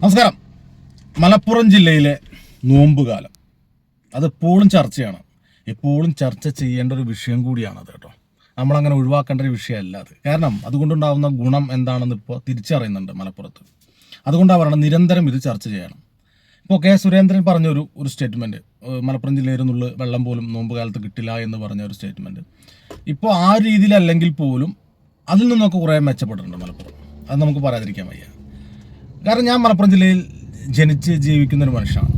നമസ്കാരം. മലപ്പുറം ജില്ലയിലെ നോമ്പുകാലം. അത് എപ്പോഴും ചർച്ചയാണ്. എപ്പോഴും ചർച്ച ചെയ്യേണ്ട ഒരു വിഷയം കൂടിയാണ് അത് കേട്ടോ. നമ്മളങ്ങനെ ഒഴിവാക്കേണ്ട ഒരു വിഷയമല്ല അത്. കാരണം അതുകൊണ്ടുണ്ടാകുന്ന ഗുണം എന്താണെന്ന് ഇപ്പോൾ തിരിച്ചറിയുന്നുണ്ട് മലപ്പുറത്ത്. അതുകൊണ്ടാണ് അവരാണ് നിരന്തരം ഇത് ചർച്ച ചെയ്യണം. ഇപ്പോൾ കെ സുരേന്ദ്രൻ പറഞ്ഞൊരു ഒരു സ്റ്റേറ്റ്മെന്റ് മലപ്പുറം ജില്ലയിൽ നിന്നുള്ള വെള്ളം പോലും നോമ്പ് കാലത്ത് കിട്ടില്ല എന്ന് പറഞ്ഞ ഒരു സ്റ്റേറ്റ്മെന്റ് ഇപ്പോൾ ആ രീതിയിലല്ലെങ്കിൽ പോലും അതിൽ നിന്നൊക്കെ കുറേ മെച്ചപ്പെട്ടിട്ടുണ്ട് മലപ്പുറം. അത് നമുക്ക് പറയാതിരിക്കാൻ വയ്യ. കാരണം ഞാൻ മലപ്പുറം ജില്ലയിൽ ജനിച്ച് ജീവിക്കുന്ന ഒരു മനുഷ്യനാണ്.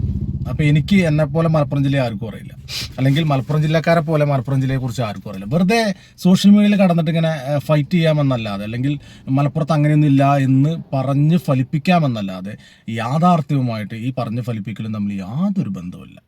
അപ്പോൾ എനിക്ക് എന്നെ പോലെ മലപ്പുറം ജില്ലയെ ആർക്കും അറിയില്ല. അല്ലെങ്കിൽ മലപ്പുറം ജില്ലക്കാരെ പോലെ മലപ്പുറം ജില്ലയെ കുറിച്ച് ആർക്കും അറിയില്ല. വെറുതെ സോഷ്യൽ മീഡിയയിൽ കടന്നിട്ട് ഇങ്ങനെ ഫൈറ്റ് ചെയ്യാമെന്നല്ലാതെ അല്ലെങ്കിൽ മലപ്പുറത്ത് അങ്ങനെയൊന്നുമില്ല എന്ന് പറഞ്ഞ് ഫലിപ്പിക്കാമെന്നല്ലാതെ യാഥാർത്ഥ്യവുമായിട്ട് ഈ പറഞ്ഞ് ഫലിപ്പിക്കലും തമ്മിൽ യാതൊരു ബന്ധവുമില്ല.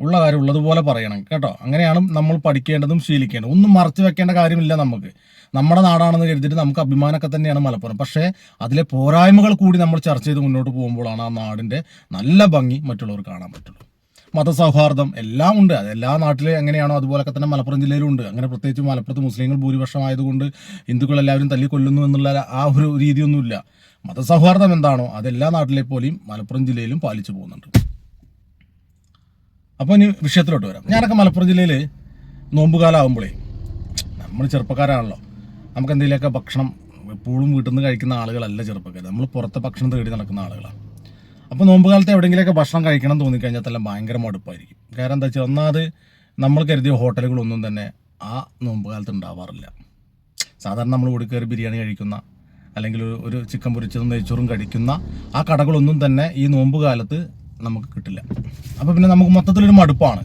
ഉള്ള കാര്യം ഉള്ളതുപോലെ പറയണം കേട്ടോ? അങ്ങനെയാണ് നമ്മൾ പഠിക്കേണ്ടതും ശീലിക്കേണ്ടതും. ഒന്നും മറച്ചു വെക്കേണ്ട കാര്യമില്ല നമുക്ക്. നമ്മുടെ നാടാണെന്ന് കരുതിയിട്ട് നമുക്ക് അഭിമാനമൊക്കെ തന്നെയാണ് മലപ്പുറം. പക്ഷേ അതിലെ പോരായ്മകൾ കൂടി നമ്മൾ ചർച്ച ചെയ്ത് മുന്നോട്ട് പോകുമ്പോഴാണ് ആ നാടിന്റെ നല്ല ഭംഗി മറ്റുള്ളവർ കാണാൻ പറ്റുള്ളൂ. മതസൗഹാർദ്ദം എല്ലാം ഉണ്ട്. അത് എല്ലാ നാട്ടിലും എങ്ങനെയാണോ അതുപോലൊക്കെ തന്നെ മലപ്പുറം ജില്ലയിലും ഉണ്ട്. അങ്ങനെ പ്രത്യേകിച്ച് മലപ്പുറത്ത് മുസ്ലിങ്ങൾ ഭൂരിപക്ഷം ആയതുകൊണ്ട് ഹിന്ദുക്കൾ എല്ലാവരും തല്ലിക്കൊല്ലുന്നു എന്നുള്ള ആ ഒരു രീതിയൊന്നുമില്ല. മതസൗഹാർദ്ദം എന്താണോ അതെല്ലാ നാട്ടിലെ പോലെയും മലപ്പുറം ജില്ലയിലും പാലിച്ചു പോകുന്നുണ്ട്. അപ്പോൾ ഇനി വിഷയത്തിലോട്ട് വരാം. ഞാനൊക്കെ മലപ്പുറം ജില്ലയിൽ നോമ്പുകാലാവുമ്പോഴേ നമ്മൾ ചെറുപ്പക്കാരാണല്ലോ. നമുക്ക് എന്തെങ്കിലുമൊക്കെ ഭക്ഷണം എപ്പോഴും വീട്ടിൽ നിന്ന് കഴിക്കുന്ന ആളുകളല്ല ചെറുപ്പക്കാർ നമ്മൾ പുറത്തെ ഭക്ഷണം തേടി നടക്കുന്ന ആളുകളാണ്. അപ്പോൾ നോമ്പ് കാലത്ത് എവിടെയെങ്കിലുമൊക്കെ ഭക്ഷണം കഴിക്കണം എന്ന് തോന്നിക്കഴിഞ്ഞാൽ തന്നെ ഭയങ്കര മടുപ്പായിരിക്കും. കാരണം എന്താ വെച്ചാൽ ഒന്നാമത് നമ്മൾ കരുതിയ ഹോട്ടലുകളൊന്നും തന്നെ ആ നോമ്പ് കാലത്ത് ഉണ്ടാവാറില്ല. സാധാരണ നമ്മൾ ഓടി കയറി ബിരിയാണി കഴിക്കുന്ന അല്ലെങ്കിൽ ഒരു- ചിക്കൻ പൊരിച്ചതും നെയ്ച്ചോറും കഴിക്കുന്ന ആ കടകളൊന്നും തന്നെ ഈ നോമ്പ് കാലത്ത് നമുക്ക് കിട്ടില്ല. അപ്പോൾ പിന്നെ നമുക്ക് മൊത്തത്തിലൊരു മടുപ്പാണ്.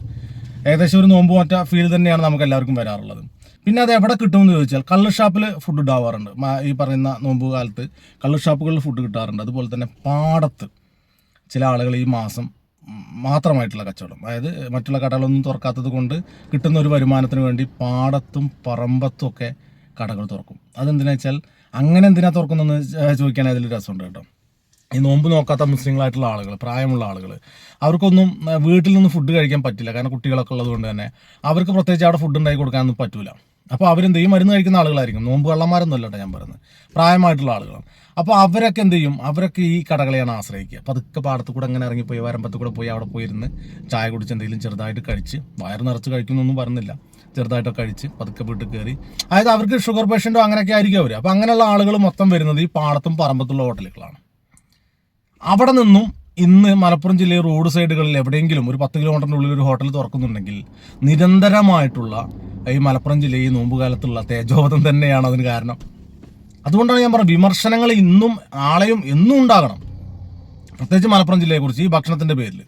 ഏകദേശം ഒരു നോമ്പ് മാറ്റ ഫീൽ തന്നെയാണ് നമുക്ക് എല്ലാവർക്കും വരാറുള്ളത്. പിന്നെ അത് എവിടെ കിട്ടുമെന്ന് ചോദിച്ചാൽ കള്ള് ഷാപ്പിൽ ഫുഡ് ഉണ്ടാവാറുണ്ട് ഈ പറയുന്ന നോമ്പ് കാലത്ത് കള്ള് ഷാപ്പുകളിൽ ഫുഡ് കിട്ടാറുണ്ട്. അതുപോലെ തന്നെ പാടത്ത് ചില ആളുകൾ ഈ മാസം മാത്രമായിട്ടുള്ള കച്ചവടം അതായത് മറ്റുള്ള കടകളൊന്നും തുറക്കാത്തത് കൊണ്ട് കിട്ടുന്ന ഒരു വരുമാനത്തിന് വേണ്ടി പാടത്തും പറമ്പത്തും ഒക്കെ കടകൾ തുറക്കും. അതെന്തിനാ വെച്ചാൽ അങ്ങനെ എന്തിനാ തുറക്കുന്നതെന്ന് ചോദിക്കാൻ അതിൽ രസമുണ്ട് കേട്ടോ. ഈ നോമ്പ് നോക്കാത്ത മുസ്ലിങ്ങളായിട്ടുള്ള ആളുകൾ പ്രായമുള്ള ആളുകൾ അവർക്കൊന്നും വീട്ടിൽ നിന്ന് ഫുഡ് കഴിക്കാൻ പറ്റില്ല. കാരണം കുട്ടികളൊക്കെ ഉള്ളതുകൊണ്ട് തന്നെ അവർക്ക് പ്രത്യേകിച്ച് അവിടെ ഫുഡ് ഉണ്ടാക്കി കൊടുക്കാനൊന്നും പറ്റൂല. അപ്പോൾ അവരെന്ത് ചെയ്യും? മരുന്ന് കഴിക്കുന്ന ആളുകളായിരിക്കും. നോമ്പ് കള്ളന്മാരൊന്നുമല്ല ഞാൻ പറയുന്നത്. പ്രായമായിട്ടുള്ള ആളുകളാണ് അപ്പോൾ അവരൊക്കെ എന്ത് ചെയ്യും? അവരൊക്കെ ഈ കടകളെയാണ് ആശ്രയിക്കുക. പതുക്കെ പാടത്ത് കൂടെ അങ്ങനെ ഇറങ്ങിപ്പോയി വരമ്പത്ത് കൂടെ പോയി അവിടെ പോയിരുന്ന് ചായ കുടിച്ച് എന്തെങ്കിലും ചെറുതായിട്ട് കഴിച്ച് വയറ് നിറച്ച് കഴിക്കുന്നൊന്നും പറഞ്ഞില്ല. ചെറുതായിട്ടൊക്കെ കഴിച്ച് പതുക്കെ വീട്ടിൽ കയറി. അതായത് അവർക്ക് ഷുഗർ പേഷ്യന്റോ അങ്ങനെയൊക്കെ ആയിരിക്കും അവർ അപ്പോൾ അങ്ങനെയുള്ള ആളുകൾ മൊത്തം വരുന്നത് ഈ പാടത്തും പറമ്പത്തുള്ള ഹോട്ടലുകളാണ്. അവിടെ നിന്നും ഇന്ന് മലപ്പുറം ജില്ലയിൽ റോഡ് സൈഡുകളിൽ എവിടെയെങ്കിലും ഒരു പത്ത് കിലോമീറ്ററിന്റെ ഉള്ളിൽ ഒരു ഹോട്ടൽ തുറക്കുന്നുണ്ടെങ്കിൽ നിരന്തരമായിട്ടുള്ള ഈ മലപ്പുറം ജില്ലയിൽ നോമ്പുകാലത്തുള്ള തേജോവധം തന്നെയാണ് അതിന് കാരണം. അതുകൊണ്ടാണ് ഞാൻ പറഞ്ഞത് വിമർശനങ്ങൾ ഇന്നും ആളെയും എന്നും ഉണ്ടാകണം. പ്രത്യേകിച്ച് മലപ്പുറം ജില്ലയെക്കുറിച്ച് ഈ ഭക്ഷണത്തിന്റെ പേരിൽ.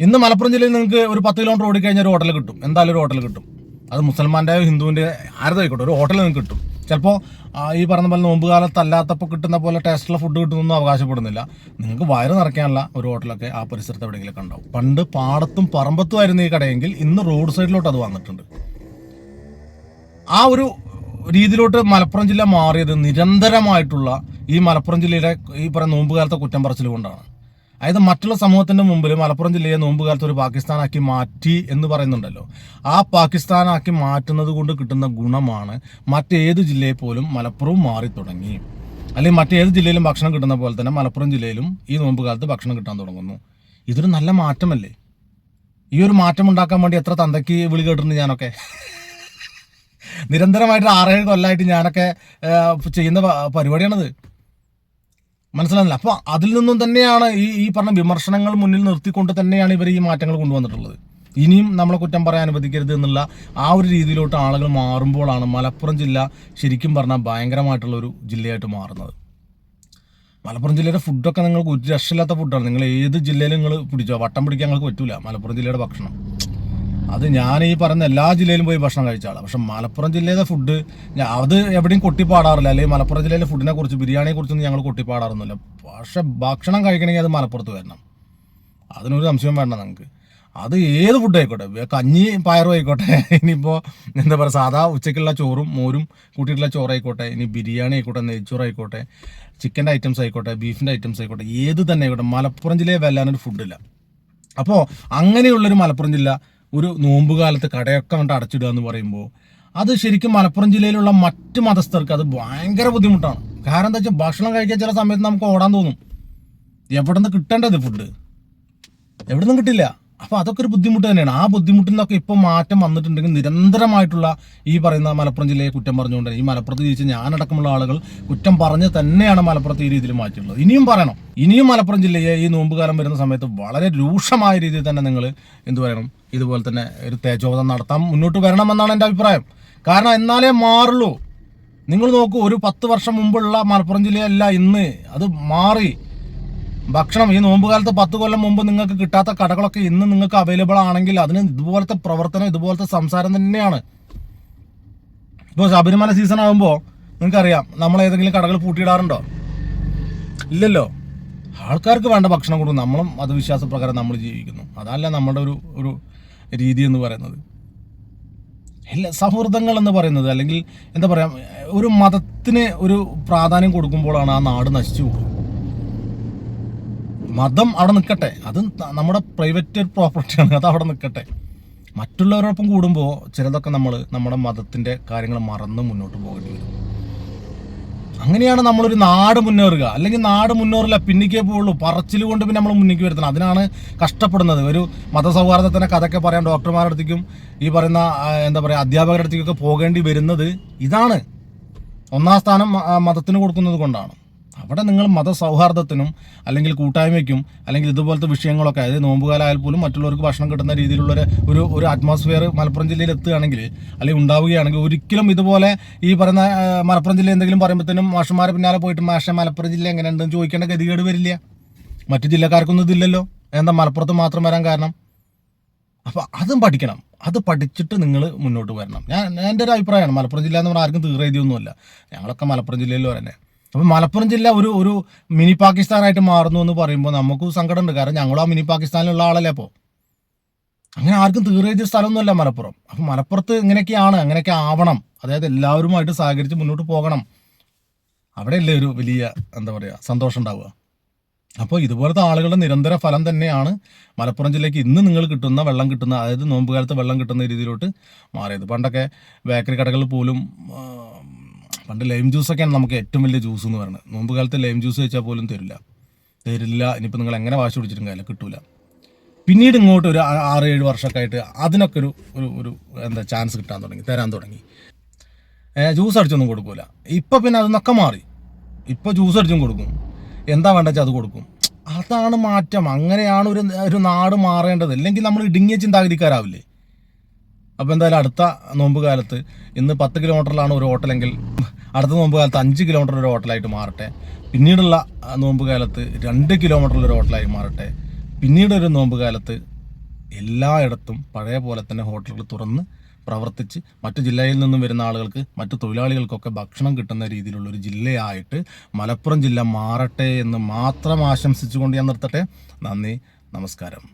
ഇന്ന് മലപ്പുറം ജില്ലയിൽ നിങ്ങൾക്ക് ഒരു പത്ത് കിലോമീറ്റർ ഓടിക്കഴിഞ്ഞാൽ ഒരു ഹോട്ടൽ കിട്ടും. എന്തായാലും ഒരു ഹോട്ടൽ കിട്ടും. അത് മുസൽമാന്റെയോ ഹിന്ദുവിന്റെ ആരതായിക്കോട്ടെ ഒരു ഹോട്ടൽ നിങ്ങൾക്ക് കിട്ടും. ചിലപ്പോൾ ഈ പറഞ്ഞ പോലെ നോമ്പ് കാലത്തല്ലാത്തപ്പോൾ കിട്ടുന്ന പോലെ ടേസ്റ്റുള്ള ഫുഡ് കിട്ടുന്നൊന്നും അവകാശപ്പെടുന്നില്ല. നിങ്ങൾക്ക് വയറ് നിറയ്ക്കാനുള്ള ഒരു ഹോട്ടലൊക്കെ ആ പരിസരത്ത് എവിടെയെങ്കിലൊക്കെ ഉണ്ടാവും. പണ്ട് പാടത്തും പറമ്പത്തും ആയിരുന്നു ഈ കടയെങ്കിൽ ഇന്ന് റോഡ് സൈഡിലോട്ട് അത് വന്നിട്ടുണ്ട്. ആ ഒരു രീതിയിലോട്ട് മലപ്പുറം ജില്ല മാറിയത് നിരന്തരമായിട്ടുള്ള ഈ മലപ്പുറം ജില്ലയിലെ ഈ പറയുന്ന നോമ്പ് കാലത്തെ കുറ്റം പറച്ചിൽ കൊണ്ടാണ്. അതായത് മറ്റുള്ള സമൂഹത്തിന്റെ മുമ്പിൽ മലപ്പുറം ജില്ലയെ നോമ്പ് കാലത്ത് ഒരു പാകിസ്ഥാനാക്കി മാറ്റി എന്ന് പറയുന്നുണ്ടല്ലോ. ആ പാകിസ്ഥാനാക്കി മാറ്റുന്നത് കൊണ്ട് കിട്ടുന്ന ഗുണമാണ് മറ്റേത് ജില്ലയെ പോലും മലപ്പുറവും മാറി തുടങ്ങി. അല്ലെങ്കിൽ മറ്റേത് ജില്ലയിലും ഭക്ഷണം കിട്ടുന്ന പോലെ തന്നെ മലപ്പുറം ജില്ലയിലും ഈ നോമ്പ് കാലത്ത് ഭക്ഷണം കിട്ടാൻ തുടങ്ങുന്നു. ഇതൊരു നല്ല മാറ്റമല്ലേ? ഈ ഒരു മാറ്റം ഉണ്ടാക്കാൻ വേണ്ടി എത്ര തന്തയ്ക്ക് വിളി കേട്ടിട്ടുണ്ട് ഞാനൊക്കെ. നിരന്തരമായിട്ട് ആറേഴ് കൊല്ലമായിട്ട് ഞാനൊക്കെ ചെയ്യുന്ന പരിപാടിയാണത്. മനസ്സിലാകുന്നില്ല അപ്പോൾ അതിൽ നിന്നും തന്നെയാണ് ഈ ഈ പറഞ്ഞ വിമർശനങ്ങൾ മുന്നിൽ നിർത്തിക്കൊണ്ട് തന്നെയാണ് ഇവർ ഈ മാറ്റങ്ങൾ കൊണ്ടുവന്നിട്ടുള്ളത്. ഇനിയും നമ്മളെ കുറ്റം പറയാൻ അനുവദിക്കരുത് എന്നുള്ള ആ ഒരു രീതിയിലോട്ട് ആളുകൾ മാറുമ്പോഴാണ് മലപ്പുറം ജില്ല ശരിക്കും പറഞ്ഞാൽ ഭയങ്കരമായിട്ടുള്ള ഒരു ജില്ലയായിട്ട് മാറുന്നത്. മലപ്പുറം ജില്ലയുടെ ഫുഡൊക്കെ നിങ്ങൾക്ക് ഒരു രക്ഷയില്ലാത്ത ഫുഡാണ് നിങ്ങൾ ഏത് ജില്ലയിലും നിങ്ങൾ പിടിച്ചോ? വട്ടം പിടിക്കാൻ നിങ്ങൾക്ക് പറ്റൂല. മലപ്പുറം ജില്ലയുടെ ഭക്ഷണം. അത് ഞാൻ ഈ പറയുന്ന എല്ലാ ജില്ലയിലും പോയി ഭക്ഷണം കഴിച്ചാളാം പക്ഷെ മലപ്പുറം ജില്ലയിലെ ഫുഡ് അത് എവിടെയും കൊട്ടിപ്പാടാറില്ല. അല്ലെങ്കിൽ മലപ്പുറം ജില്ലയിലെ ഫുഡിനെ കുറിച്ച് ബിരിയാണിയെ കുറിച്ചൊന്നും ഞങ്ങൾ കൊട്ടിപ്പാടാറൊന്നുമില്ല. പക്ഷെ ഭക്ഷണം കഴിക്കണമെങ്കിൽ അത് മലപ്പുറത്ത് വരണം. അതിനൊരു സംശയം വേണ്ട നിങ്ങൾക്ക് അത് ഏത് ഫുഡ് ആയിക്കോട്ടെ? കഞ്ഞി പയറും ആയിക്കോട്ടെ. ഇനിയിപ്പോൾ എന്താ പറയുക സാധാ ഉച്ചയ്ക്കുള്ള ചോറും മോരും കൂട്ടിയിട്ടുള്ള ചോറായിക്കോട്ടെ. ഇനി ബിരിയാണി ആയിക്കോട്ടെ നെയ്ച്ചോറ് ആയിക്കോട്ടെ ചിക്കന്റെ ഐറ്റംസ് ആയിക്കോട്ടെ ബീഫിന്റെ ഐറ്റംസ് ആയിക്കോട്ടെ ഏത് തന്നെ ആയിക്കോട്ടെ. മലപ്പുറം ജില്ലയെ വല്ലാനൊരു ഫുഡില്ല അപ്പോൾ അങ്ങനെയുള്ളൊരു മലപ്പുറം ജില്ല ഒരു നോമ്പ് കാലത്ത് കടയൊക്കെ കണ്ട് അടച്ചിടുക എന്ന് പറയുമ്പോൾ അത് ശരിക്കും മലപ്പുറം ജില്ലയിലുള്ള മറ്റ് മതസ്ഥർക്ക് അത് ഭയങ്കര ബുദ്ധിമുട്ടാണ്. കാരണം എന്താ വെച്ചാൽ ഭക്ഷണം കഴിക്കാൻ ചില സമയത്ത് നമുക്ക് ഓടാൻ തോന്നും. എവിടെ നിന്ന് കിട്ടേണ്ടത് ഫുഡ് എവിടെ നിന്നും കിട്ടില്ല. അപ്പൊ അതൊക്കെ ഒരു ബുദ്ധിമുട്ട് തന്നെയാണ്. ആ ബുദ്ധിമുട്ടിൽ നിന്നൊക്കെ ഇപ്പൊ മാറ്റം വന്നിട്ടുണ്ടെങ്കിൽ നിരന്തരമായിട്ടുള്ള ഈ പറയുന്ന മലപ്പുറം ജില്ലയെ കുറ്റം പറഞ്ഞുകൊണ്ട് ഈ മലപ്പുറത്ത് ജീവിച്ച ഞാനടക്കമുള്ള ആളുകൾ കുറ്റം പറഞ്ഞ് തന്നെയാണ് മലപ്പുറത്ത് ഈ രീതിയിൽ മാറ്റിയുള്ളത് ഇനിയും പറയണം. ഇനിയും മലപ്പുറം ജില്ലയെ ഈ നോമ്പുകാലം വരുന്ന സമയത്ത് വളരെ രൂക്ഷമായ രീതിയിൽ തന്നെ നിങ്ങൾ എന്ത് പറയണം? ഇതുപോലെ തന്നെ ഒരു തേജോവധം നടത്താൻ മുന്നോട്ട് വരണമെന്നാണ് എന്റെ അഭിപ്രായം. കാരണം എന്നാലേ മാറുള്ളൂ. നിങ്ങൾ നോക്കൂ ഒരു പത്ത് വർഷം മുമ്പുള്ള മലപ്പുറം ജില്ലയല്ല ഇന്ന്. അത് മാറി. ഭക്ഷണം ഈ നോമ്പ് കാലത്ത് പത്ത് കൊല്ലം മുമ്പ് നിങ്ങൾക്ക് കിട്ടാത്ത കടകളൊക്കെ ഇന്ന് നിങ്ങൾക്ക് അവൈലബിൾ ആണെങ്കിൽ അതിന് ഇതുപോലത്തെ പ്രവർത്തനം ഇതുപോലത്തെ സംസാരം തന്നെയാണ്. ഇപ്പോൾ ശബരിമല സീസൺ ആകുമ്പോൾ നിങ്ങൾക്കറിയാം നമ്മൾ ഏതെങ്കിലും കടകൾ പൂട്ടിയിടാറുണ്ടോ? ഇല്ലല്ലോ. ആൾക്കാർക്ക് വേണ്ട ഭക്ഷണം കൊടുക്കും. നമ്മളും അത് വിശ്വാസപ്രകാരം നമ്മൾ ജീവിക്കുന്നു. അതല്ല നമ്മുടെ ഒരു ഒരു രീതി എന്ന് പറയുന്നത്. എല്ലാ സൗഹൃദങ്ങൾ എന്ന് പറയുന്നത് അല്ലെങ്കിൽ എന്താ പറയുക ഒരു മതത്തിന് ഒരു പ്രാധാന്യം കൊടുക്കുമ്പോഴാണ് ആ നാട് നശിച്ചു പോകുന്നത്. മതം അവിടെ നിൽക്കട്ടെ. അത് നമ്മുടെ പ്രൈവറ്റ് പ്രോപ്പർട്ടിയാണ് അത് അവിടെ നിൽക്കട്ടെ. മറ്റുള്ളവരോടൊപ്പം കൂടുമ്പോൾ ചിലതൊക്കെ നമ്മൾ നമ്മുടെ മതത്തിന്റെ കാര്യങ്ങൾ മറന്ന് മുന്നോട്ട് പോകേണ്ടി വരും. അങ്ങനെയാണ് നമ്മളൊരു നാട് മുന്നേറുക. അല്ലെങ്കിൽ നാട് മുന്നേറില്ല പിന്നിക്കേ പോവുള്ളൂ. പറച്ചിൽ കൊണ്ട് പിന്നെ നമ്മൾ മുന്നിക്ക് വരുത്തണം. അതിനാണ് കഷ്ടപ്പെടുന്നത്. ഒരു മതസൗഹാർദ്ദത്തിന്റെ കഥയൊക്കെ പറയാൻ ഡോക്ടർമാരുടെ അടുത്തേക്കും ഈ പറയുന്ന എന്താ പറയുക അധ്യാപകരുടെ അടുത്തേക്കൊക്കെ പോകേണ്ടി വരുന്നത് ഇതാണ്. ഒന്നാം സ്ഥാനം മതത്തിന് കൊടുക്കുന്നത് കൊണ്ടാണ്. അവിടെ നിങ്ങൾ മതസൗഹാർദ്ദത്തിനും അല്ലെങ്കിൽ കൂട്ടായ്മയ്ക്കും അല്ലെങ്കിൽ ഇതുപോലത്തെ വിഷയങ്ങളൊക്കെ അതായത് നോമ്പുകാലായാൽ പോലും മറ്റുള്ളവർക്ക് ഭക്ഷണം കിട്ടുന്ന രീതിയിലുള്ള ഒരു ഒരു അറ്റ്മോസ്ഫിയർ മലപ്പുറം ജില്ലയിൽ എത്തുകയാണെങ്കിൽ അല്ലെങ്കിൽ ഉണ്ടാവുകയാണെങ്കിൽ ഒരിക്കലും ഇതുപോലെ ഈ പറയുന്ന മലപ്പുറം ജില്ല എന്തെങ്കിലും പറയുമ്പോഴത്തേനും മാഷന്മാരെ പിന്നാലെ പോയിട്ട് മാഷ മലപ്പുറം ജില്ല എങ്ങനെയുണ്ടെന്ന് ചോദിക്കേണ്ട ഗതികേട് വരില്ല. മറ്റു ജില്ലക്കാർക്കൊന്നും ഇതില്ലല്ലോ. എന്താ മലപ്പുറത്ത് മാത്രം വരാൻ കാരണം? അപ്പോൾ അതും പഠിക്കണം. അത് പഠിച്ചിട്ട് നിങ്ങൾ മുന്നോട്ട് വരണം. ഞാൻ എന്റെ ഒരു അഭിപ്രായമാണ്. മലപ്പുറം ജില്ല എന്ന് പറഞ്ഞാൽ ആർക്കും തീറെഴുതിയൊന്നുമല്ല ഞങ്ങളൊക്കെ മലപ്പുറം ജില്ലയിൽ തന്നെ അപ്പം മലപ്പുറം ജില്ല ഒരു ഒരു മിനി പാകിസ്ഥാനായിട്ട് മാറുന്നു എന്ന് പറയുമ്പോൾ നമുക്ക് സങ്കടമുണ്ട്. കാരണം ഞങ്ങളും ആ മിനി പാകിസ്ഥാനിലുള്ള ആളല്ലേ അപ്പോൾ അങ്ങനെ ആർക്കും തീർച്ച സ്ഥലമൊന്നുമല്ല മലപ്പുറം. അപ്പം മലപ്പുറത്ത് ഇങ്ങനെയൊക്കെയാണ് അങ്ങനെയൊക്കെ ആവണം. അതായത് എല്ലാവരുമായിട്ട് സഹകരിച്ച് മുന്നോട്ട് പോകണം. അവിടെയല്ലേ ഒരു വലിയ എന്താ പറയുക സന്തോഷം ഉണ്ടാവുക. അപ്പോൾ ഇതുപോലത്തെ ആളുകളുടെ നിരന്തര ഫലം തന്നെയാണ് മലപ്പുറം ജില്ലയ്ക്ക് ഇന്ന് നിങ്ങൾ കിട്ടുന്ന വെള്ളം കിട്ടുന്ന അതായത് നോമ്പ് കാലത്ത് വെള്ളം കിട്ടുന്ന രീതിയിലോട്ട് മാറിയത്. പണ്ടൊക്കെ ബേക്കറി കടകളിൽ പോലും പണ്ട് ലൈം ജ്യൂസൊക്കെയാണ് നമുക്ക് ഏറ്റവും വലിയ ജ്യൂസ് എന്ന് പറയുന്നത്. നോമ്പ് കാലത്ത് ലൈം ജ്യൂസ് വെച്ചാൽ പോലും തരില്ല. തരില്ല ഇനിയിപ്പോൾ നിങ്ങൾ എങ്ങനെ വാശി പിടിച്ചിട്ടും കാര്യമില്ല കിട്ടൂല. പിന്നീട് ഇങ്ങോട്ട് ഒരു ആറ് ഏഴ് വർഷമൊക്കെ ആയിട്ട് അതിനൊക്കെ ഒരു ഒരു ഒരു എന്താ ചാൻസ് കിട്ടാൻ തുടങ്ങി തരാൻ തുടങ്ങി. ജ്യൂസ് അടിച്ചൊന്നും കൊടുക്കൂല. ഇപ്പം പിന്നെ അതൊന്നൊക്കെ മാറി. ഇപ്പോൾ ജ്യൂസ് അടിച്ചും കൊടുക്കും. എന്താ വേണ്ട അത് കൊടുക്കും. അതാണ് മാറ്റം. അങ്ങനെയാണ് ഒരു ഒരു നാട് മാറേണ്ടത്. അല്ലെങ്കിൽ നമ്മൾ ഇടുങ്ങിയ ചിന്താഗതിക്കാരാവില്ലേ? അപ്പോൾ എന്തായാലും അടുത്ത നോമ്പ് കാലത്ത് ഇന്ന് പത്ത് കിലോമീറ്ററിലാണ് ഒരു ഹോട്ടലെങ്കിൽ അടുത്ത നോമ്പ് കാലത്ത് അഞ്ച് കിലോമീറ്റർ ഒരു ഹോട്ടലായിട്ട് മാറട്ടെ. പിന്നീടുള്ള നോമ്പ് കാലത്ത് രണ്ട് കിലോമീറ്ററിൽ ഒരു ഹോട്ടലായി മാറട്ടെ. പിന്നീട് ഒരു നോമ്പ് കാലത്ത് എല്ലായിടത്തും പഴയ പോലെ തന്നെ ഹോട്ടലുകൾ തുറന്ന് പ്രവർത്തിച്ച് മറ്റു ജില്ലയിൽ നിന്നും വരുന്ന ആളുകൾക്ക് മറ്റു തൊഴിലാളികൾക്കൊക്കെ ഭക്ഷണം കിട്ടുന്ന രീതിയിലുള്ള ഒരു ജില്ലയായിട്ട് മലപ്പുറം ജില്ല മാറട്ടെ എന്ന് മാത്രം ആശംസിച്ചുകൊണ്ട് ഞാൻ നിർത്തട്ടെ. നന്ദി നമസ്കാരം.